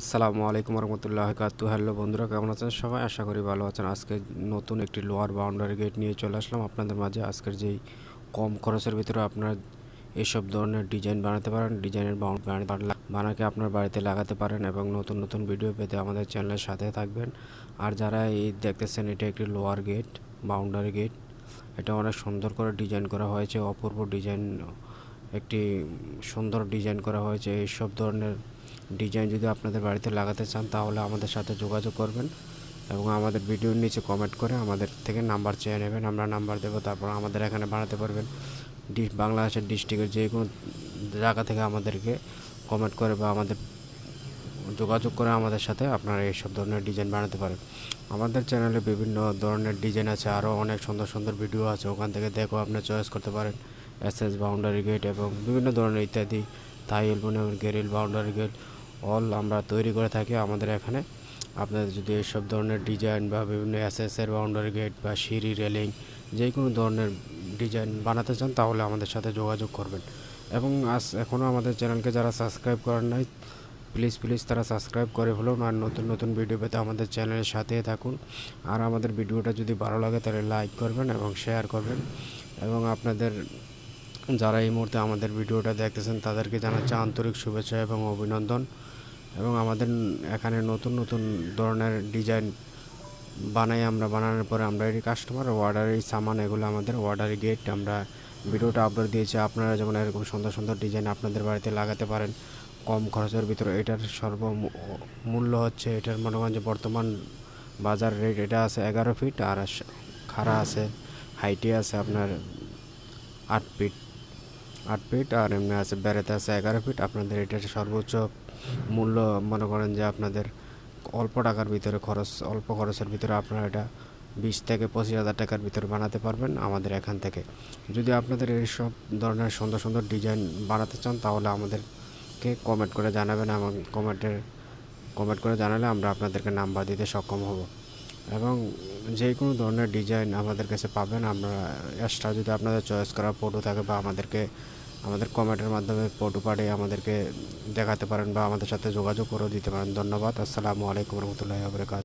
আসসালামু আলাইকুম রহমতুল্লাহ কাতু হ্যালো বন্ধুরা, কেমন আছেন সবাই? আশা করি ভালো আছেন। আজকে নতুন একটি লোয়ার বাউন্ডারি গেট নিয়ে চলে আসলাম। আপনাদের মাঝে আজকের যেই কম খরচের ভিতরে আপনার এইসব ধরনের ডিজাইন বানাতে পারেন ডিজাইনের বানাকে আপনার বাড়িতে লাগাতে পারেন এবং নতুন নতুন ভিডিও পেতে আমাদের চ্যানেলের সাথে থাকবেন। আর যারা এই দেখতেছেন, এটা একটি লোয়ার গেট বাউন্ডারি গেট এটা অনেক সুন্দর করে ডিজাইন করা হয়েছে, অপূর্ব ডিজাইন একটি সুন্দর ডিজাইন করা হয়েছে। এইসব ধরনের ডিজাইন যদি আপনাদের বাড়িতে লাগাতে চান, তাহলে আমাদের সাথে যোগাযোগ করবেন এবং আমাদের ভিডিওর নিচে কমেন্ট করে আমাদের থেকে নাম্বার চেয়ে নেবেন। আমরা নাম্বার দেবো, তারপর আমাদের এখানে বানাতে পারবেন। ডি, বাংলাদেশের ডিস্ট্রিক্টের যে কোনো জায়গা থেকে আমাদেরকে কমেন্ট করে বা আমাদের যোগাযোগ করে আমাদের সাথে আপনারা এইসব ধরনের ডিজাইন বানাতে পারেন। আমাদের চ্যানেলে বিভিন্ন ধরনের ডিজাইন আছে আরও অনেক সুন্দর সুন্দর ভিডিও আছে। ওখান থেকে দেখো আপনি চয়েস করতে পারেন। এস এস বাউন্ডারি গেট এবং বিভিন্ন ধরনের ইত্যাদি। তাই এলবনে গেরিল বাউন্ডারি গেট অল আমরা তৈরি করে থাকি আমাদের এখানে। আপনাদের যদি এইসব ধরনের ডিজাইন বা বিভিন্ন এর বাউন্ডারি গেট বা সিঁড়ি রেলিং যে কোনো ধরনের ডিজাইন বানাতে চান, তাহলে আমাদের সাথে যোগাযোগ করবেন। এবং আজ এখনও আমাদের চ্যানেলকে যারা সাবস্ক্রাইব করেন নাই প্লিজ প্লিজ তারা সাবস্ক্রাইব করে ফেলুন আর নতুন নতুন ভিডিও পেতে আমাদের চ্যানেলের সাথে থাকুন। আর আমাদের ভিডিওটা যদি ভালো লাগে, তাহলে লাইক করবেন এবং শেয়ার করবেন। এবং আপনাদের যারা এই মুহূর্তে আমাদের ভিডিওটা দেখতেছেন, তাদেরকে জানাচ্ছি আন্তরিক শুভেচ্ছা এবং অভিনন্দন। এবং আমাদের এখানে নতুন নতুন ধরনের ডিজাইন বানাই আমরা, বানানোর পরে আমরা এই কাস্টমার অর্ডারি সামান এগুলো আমাদের অর্ডারি গেট আমরা ভিডিওটা আপলোড দিয়েছি। আপনারা যেমন এরকম সুন্দর সুন্দর ডিজাইন আপনাদের বাড়িতে লাগাতে পারেন, কম খরচের ভিতরে এটার সর্ব মূল্য হচ্ছে, এটার মনে করেন যে বর্তমান বাজার রেট এটা আছে এগারো ফিট আর খাড়া আছে হাইটে আছে আপনার আট ফিট আট ফিট আর এমনি আছে, বেড়াতে আছে এগারো ফিট আপনাদের এটার সর্বোচ্চ মূল্য মনে করেন যে আপনাদের অল্প টাকার ভিতরে খরচ, অল্প খরচের ভিতরে আপনারা এটা বিশ থেকে পঁচিশ হাজার টাকার ভিতরে বানাতে পারবেন আমাদের এখান থেকে। যদি আপনাদের এইসব ধরনের সুন্দর সুন্দর ডিজাইন বানাতে চান, তাহলে আমাদেরকে কমেন্ট করে জানাবেন এবং কমেন্টের কমেন্ট করে জানালে আমরা আপনাদেরকে নাম্বার দিতে সক্ষম হব। এবং যে কোনো ধরনের ডিজাইন আমাদের কাছে পাবেন, আমরা এক্সট্রা যদি আপনাদের চয়েস করা ফটো থাকে বা আমাদেরকে আমাদের কমেন্টের মাধ্যমে ফটো পাঠিয়ে আমাদেরকে দেখাতে পারেন বা আমাদের সাথে যোগাযোগ করে দিতে পারেন। ধন্যবাদ। আসসালামু আলাইকুম রহমতুল্লাহ বরকাত